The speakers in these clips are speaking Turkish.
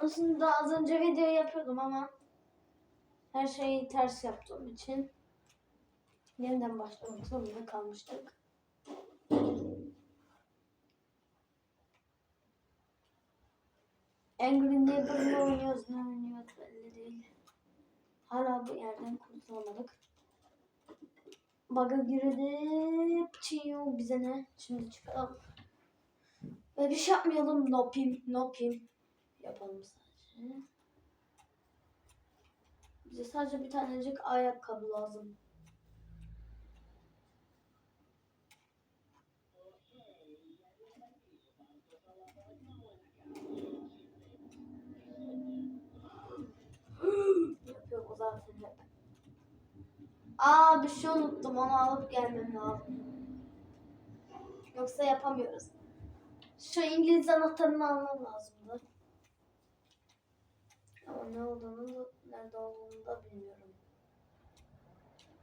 Aslında az önce video yapıyordum ama her şeyi ters yaptığım için yeniden başlamak zorunda kalmıştık. Angry Neighbor'la oynuyoruz ne oynuyoruz belli değil. Hala bu yerden kurtulamadık. Bug'a girdik. Çiyo bize ne? Şimdi çıkalım. Ve bir şey yapmayalım. Nopim, nopim. Yapalım sadece. Bize sadece bir tanecik ayakkabı lazım. Yapıyor o zaten hep. Aa bir şey unuttum onu alıp gelmem lazım. Yoksa yapamıyoruz. Şu İngiliz anahtarını almam lazımdı. Ama ne olduğunu, nerede olduğunu da bilmiyorum.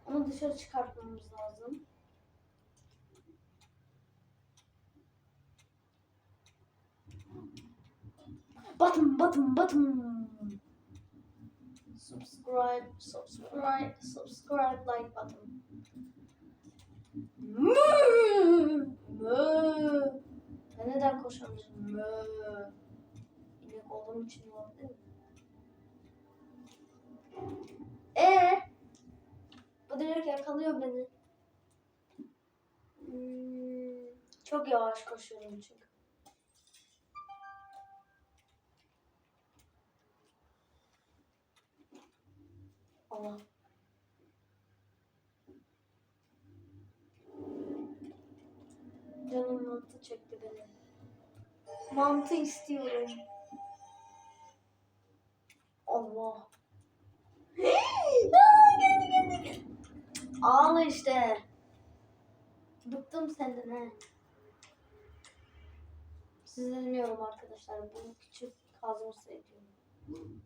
Onu dışarı çıkartmamız lazım. Button, button, button. Subscribe, subscribe, subscribe, like button. Mö, mö. Ben neden koşamıyorum? Mö. İnek olduğum için olabilir mi? Ee, bu direkt yakalıyor beni. Hmm, çok yavaş koşuyorum çünkü. Allah. Canım mantı çekti beni. Mantı istiyorum. Allah. Ağla işte. Bıktım senden he. Sizi dinliyorum arkadaşlar. Bu küçük kazma ediyorum.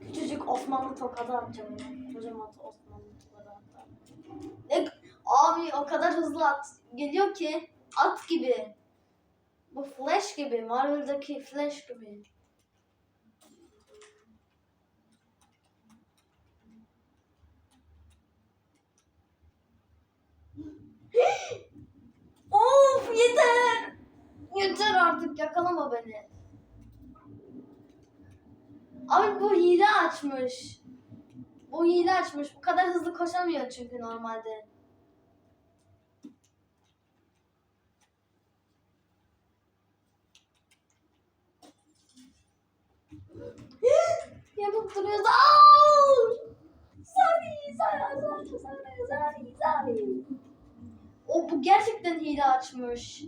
Küçücük Osmanlı tokadı atacağım. Kocaman Osmanlı tokadı atacağım. Ne? Abi o kadar hızlı at. Geliyor ki at gibi. Bu Flash gibi. Marvel'daki Flash gibi. of yeter. Yeter artık yakalama beni. Abi bu hile açmış. Bu hile açmış. Bu kadar hızlı koşamıyor çünkü normalde. Yapıp duruyoruz. Aa! Zari, zari, zari, zari, zari, zari. O bu gerçekten hile açmış.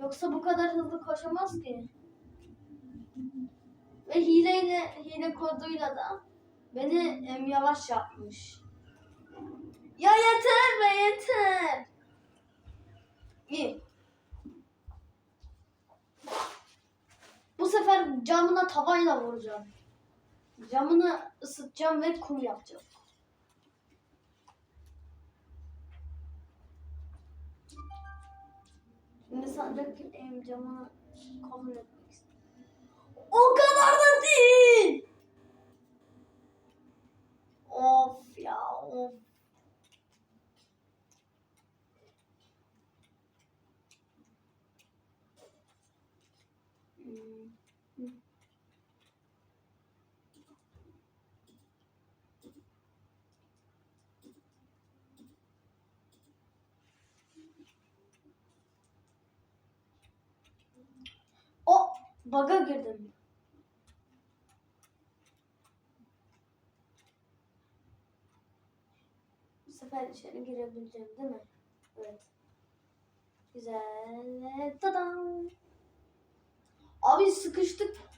Yoksa bu kadar hızlı koşamaz ki. Ve hileyle, hile koduyla da beni em, yavaş yapmış. Ya yeter be yeter. İyi. Bu sefer camına tavayla vuracağım. Camını ısıtacağım ve kum yapacağım. Şimdi sadece em, kabul etmek istiyorum. O kadar da değil. Of. Hmm. O baga girdim. Bu sefer içeri girebileceğim değil mi? Evet. Güzel. Tadam. Abi sıkıştık.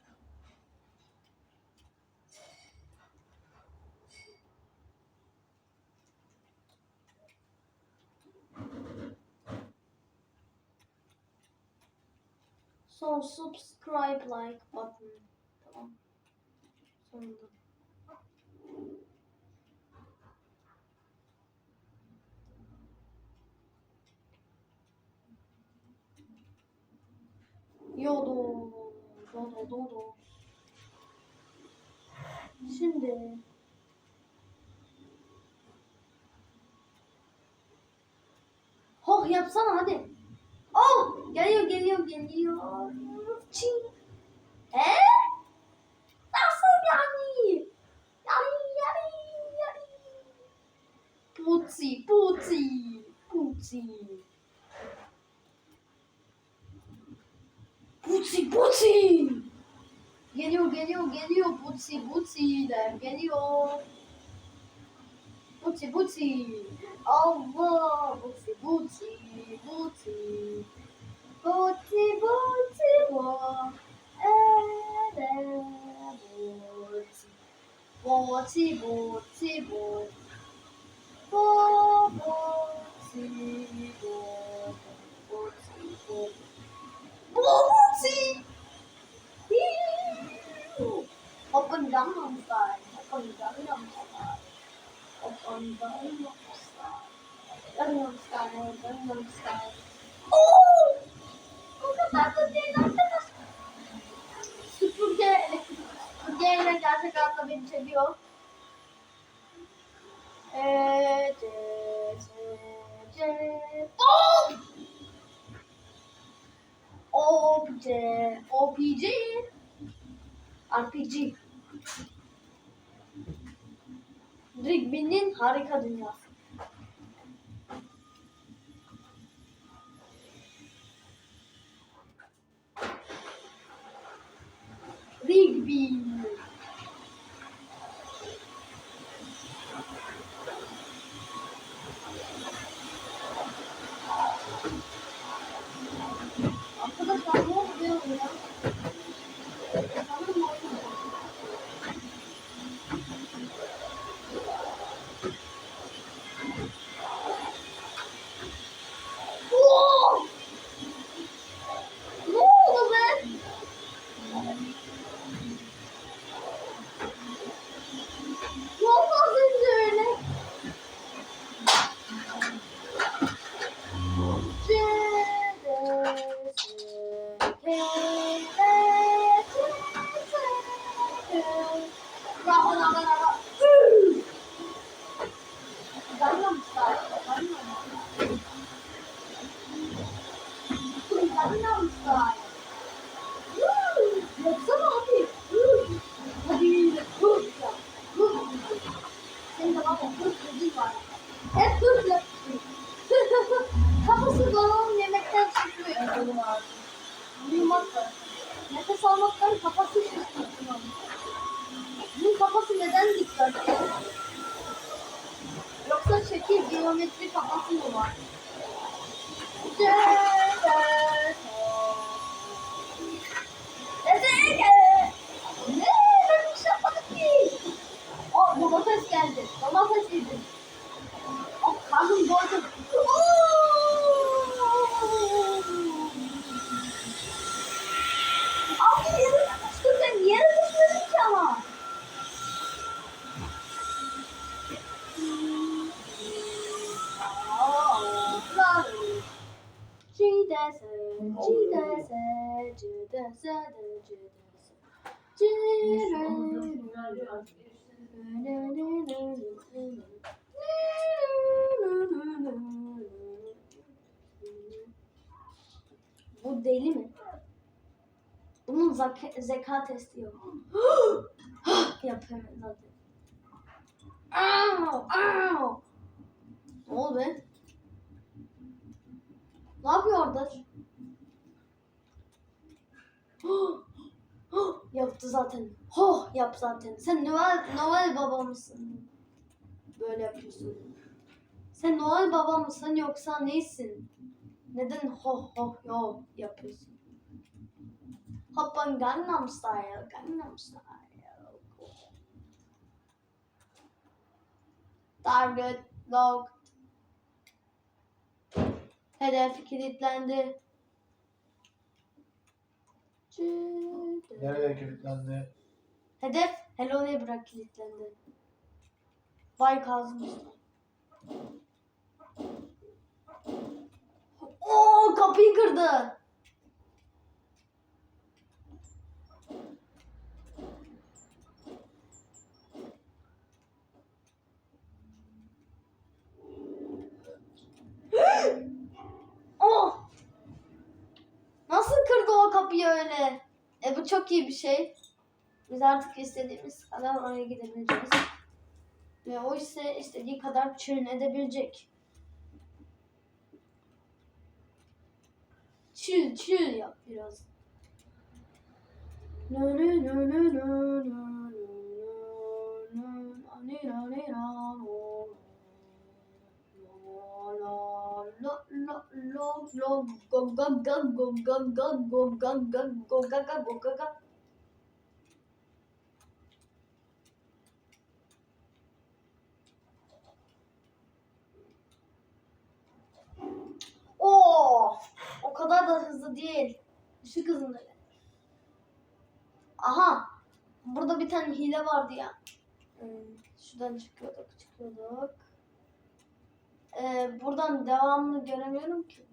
So subscribe like button. Tamam. Sonunda. Yodo. Do, do, do, do. Şimdi Hoh yapsana hadi. Oh geliyor geliyor geliyor. Çin. He? Nasıl yani? Yani yani yani. Putzi putzi putzi. Putzi putzi. Geliyor geliyor geliyor putzi putziler geliyor. Putzi putzi. Allah putzi putzi putzi. Putzi putzi bo. Ere putzi. Putzi putzi bo. Bo putzi bo. Putzi bo. Putzi. Open Gangnam Style. Open Gangnam Style. Open Gangnam Style. Gangnam Style. Gangnam Da değil arkadaş. Süpürge elektrik süpürgeyle gerçek hayatta beni çekiyor. Eee, ce, ce, ce. Oh! OPC, OPC, RPG. Rigby'nin harika dünyası. Rigby. Bu deli mi? Bunun zeka, zeka testi yok. Yapıyorum zaten. Au. Ne oldu be? Ne yapıyor orada? Yaptı zaten. Hoh yap zaten. Sen Noel, Noel baba mısın? Böyle yapıyorsun. Sen Noel baba mısın yoksa neysin? Neden ho ho yo yapıyorsun? Hoppan Gangnam Style, Gangnam Style. Target locked. Hedef kilitlendi. Nereye kilitlendi? Hedef Hello Neighbor'a kilitlendi. Vay Kazım. Oo kapıyı kırdı. Yapıyor öyle. E bu çok iyi bir şey. Biz artık istediğimiz kadar oraya gidebileceğiz. Ve o ise istediği kadar çürün edebilecek. Çül çül yap biraz. Nö nö nö nö nö nö nö nö ani ra ni la lo lo go ga ga go ga ga go ga ga go ga ga go ga ga. Oo, o kadar da hızlı değil. Işık hızında. Aha, burada bir tane hile vardı ya. Hmm, şuradan çıkıyorduk, çıkıyorduk. Ee, buradan devamını göremiyorum ki.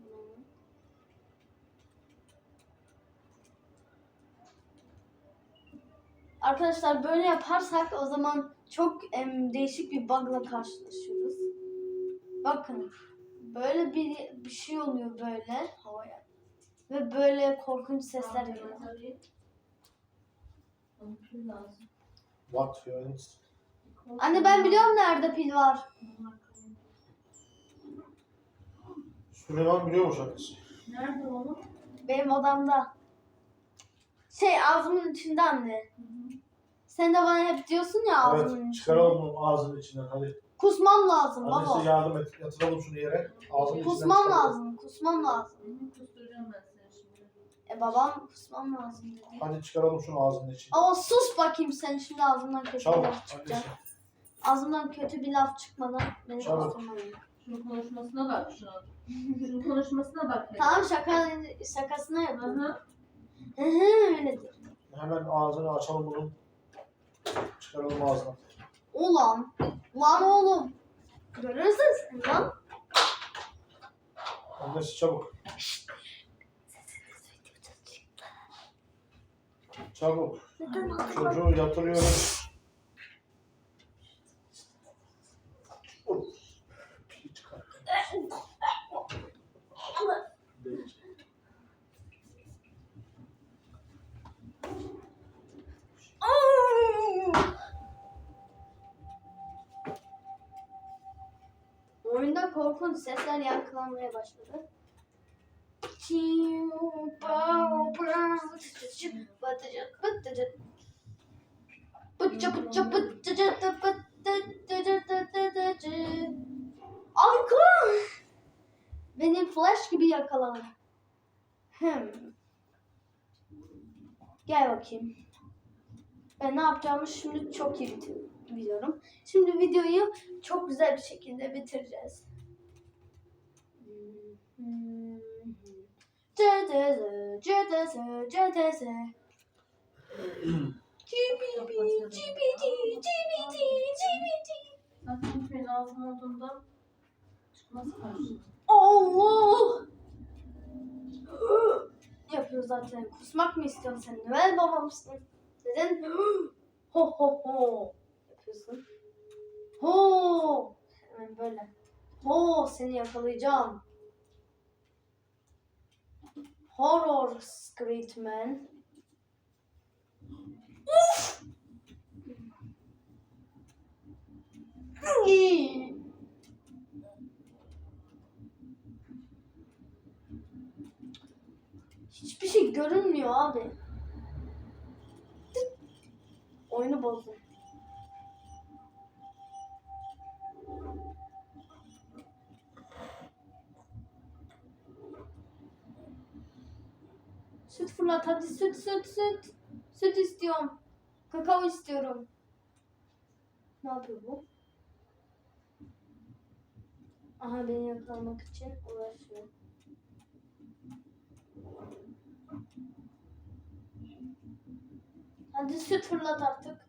Arkadaşlar böyle yaparsak o zaman çok em, değişik bir bug'la karşılaşıyoruz. Bakın böyle bir, bir şey oluyor böyle havaya. Ve böyle korkunç sesler geliyor. What? Anne ben biliyorum nerede pil var. Süleyman biliyormuş annesi. Nerede oğlum? Benim odamda. Şey ağzımın içinde anne. Sen de bana hep diyorsun ya ağzımın Evet içinde. çıkaralım bunu ağzının içinden hadi. Kusmam lazım Annesi baba. yardım et. Yatıralım şunu yere. Ağzının içinden Kusmam çıkaralım. lazım. Kusmam lazım. Kusturacağım ben seni şimdi. E babam kusmam lazım dedi. Hadi çıkaralım şunu ağzının içinden. Ama sus bakayım sen şimdi ağzından kötü bir Çabuk laf çıkacak. Ağzımdan kötü bir laf çıkmadan beni Çabuk. kusturmayın. Şunun konuşmasına bak şunun. Şunun konuşmasına bak. hele. Tamam şaka şakasına Hı yapalım. hı. Hı hı öyledir. Hemen ağzını açalım bunun. Çıkaralım ağzına. Ulan. Ulan oğlum. Görürsün sen lan. Annesi çabuk. Çabuk. Çocuğu yatırıyoruz. Uf. Pili çıkar. Oyunda korkunç sesler yankılanmaya başladı. Bıtça bıtça bıtça bıtça bıtça Arka! Benim flash gibi yakalandı. Hmm. Gel bakayım. Ben ne yapacağımı şimdi çok iyi biliyorum. Şimdi videoyu çok güzel bir şekilde bitireceğiz. Cedeze, cedeze, cedeze. Cibidi, cibidi, cibidi, cibidi. Zaten senin ağzın olduğunda çıkması karşı. Allah! Yapıyor zaten. Kusmak mı istiyorsun sen? Noel baba mısın? Neden? Ho ho ho yapıyorsun. Ho! Hemen böyle. Ho seni yakalayacağım. Horror Screetman. Uf! Hiçbir şey görünmüyor abi. Oyunu bozdum. Hadi süt süt süt. Süt istiyorum. Kakao istiyorum. Ne yapıyor bu? Aha beni yakalamak için uğraşıyor. Hadi süt fırlat artık.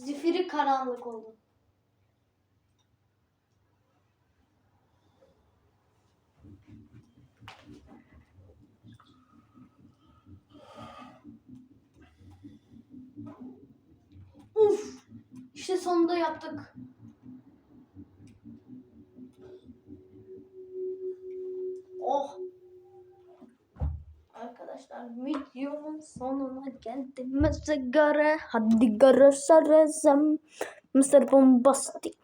Zifiri karanlık oldu. Uf! İşte sonunda yaptık. Oh. Arkadaşlar videomun sonuna geldiğimize göre hadi görüşürüz. Mr. Bombastic.